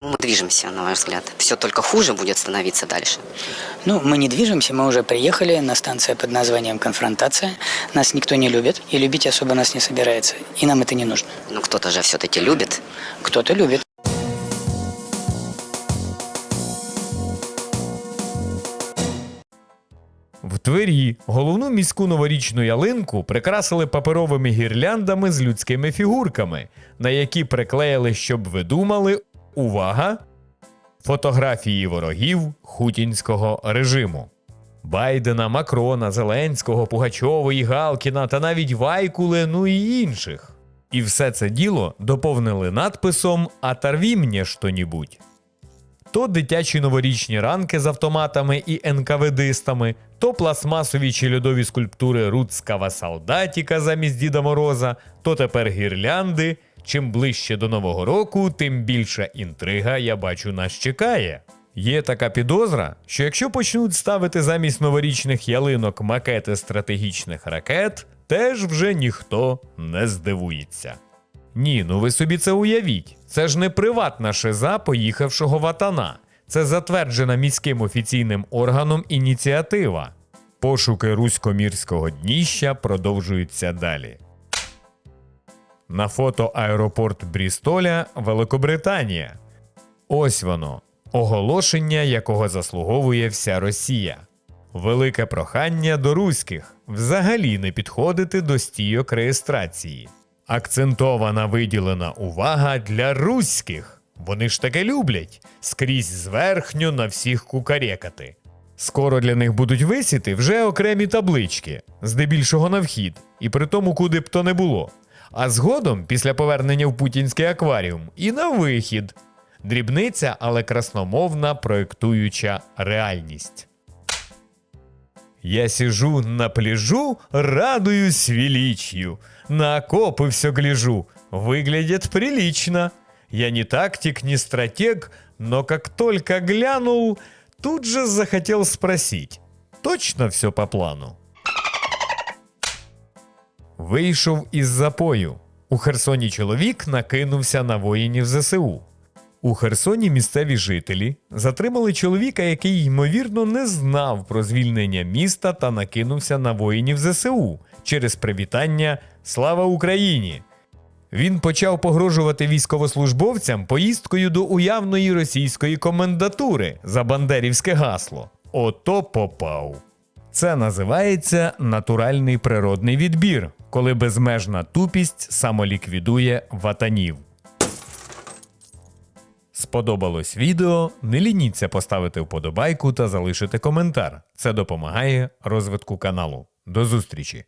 Мы движемся, на ваш взгляд. Все только хуже будет становиться дальше. Ну, мы не движемся, мы уже приехали на станцию под названием «Конфронтация». Нас никто не любит, и любить особо нас не собирается. И нам это не нужно. Но кто-то же все-таки любит. Кто-то любит. В Твері головну міську новорічну ялинку прикрасили паперовими гірляндами з людськими фігурками, на які приклеїли, щоб ви думали, увага! Фотографії ворогів хутінського режиму. Байдена, Макрона, Зеленського, Пугачової, Галкіна та навіть Вайкуле, ну і інших. І все це діло доповнили надписом «Оторві мені що-нібудь». То дитячі новорічні ранки з автоматами і НКВДистами, то пластмасові чи льодові скульптури Руцького солдатіка замість Діда Мороза, то тепер гірлянди. Чим ближче до Нового року, тим більша інтрига, я бачу, нас чекає. Є така підозра, що якщо почнуть ставити замість новорічних ялинок макети стратегічних ракет, теж вже ніхто не здивується. Ні, ну ви собі це уявіть. Це ж не приватна шиза поїхавшого ватана. Це затверджена міським офіційним органом ініціатива. Пошуки руськомірського дніща продовжуються далі. На фото аеропорт Брістоля, Великобританія. Ось воно. Оголошення, якого заслуговує вся Росія. Велике прохання до руських взагалі не підходити до стійок реєстрації. Акцентована виділена увага для руських. Вони ж таке люблять скрізь зверхньо на всіх кукарекати. Скоро для них будуть висіти вже окремі таблички, здебільшого на вхід, і при тому, куди б то не було. А згодом, після повернення в путінський акваріум, і на вихід. Дрібниця, але красномовна проєктуюча реальність. Я сижу на пляжу, радуюсь величию. На окопы все гляжу, выглядят прилично. Я не тактик, не стратег, но как только глянул, тут же захотел спросить, точно все по плану? Вийшов із запою. У Херсоні чоловік накинувся на воїнів ЗСУ. У Херсоні місцеві жителі затримали чоловіка, який ймовірно не знав про звільнення міста та накинувся на воїнів ЗСУ через привітання Слава Україні. Він почав погрожувати військовослужбовцям поїздкою до уявної російської комендатури за бандерівське гасло. Ото попав. Це називається натуральний природний відбір, коли безмежна тупість самоліквідує ватанів. Сподобалось відео? Не лініться поставити вподобайку та залишити коментар. Це допомагає розвитку каналу. До зустрічі!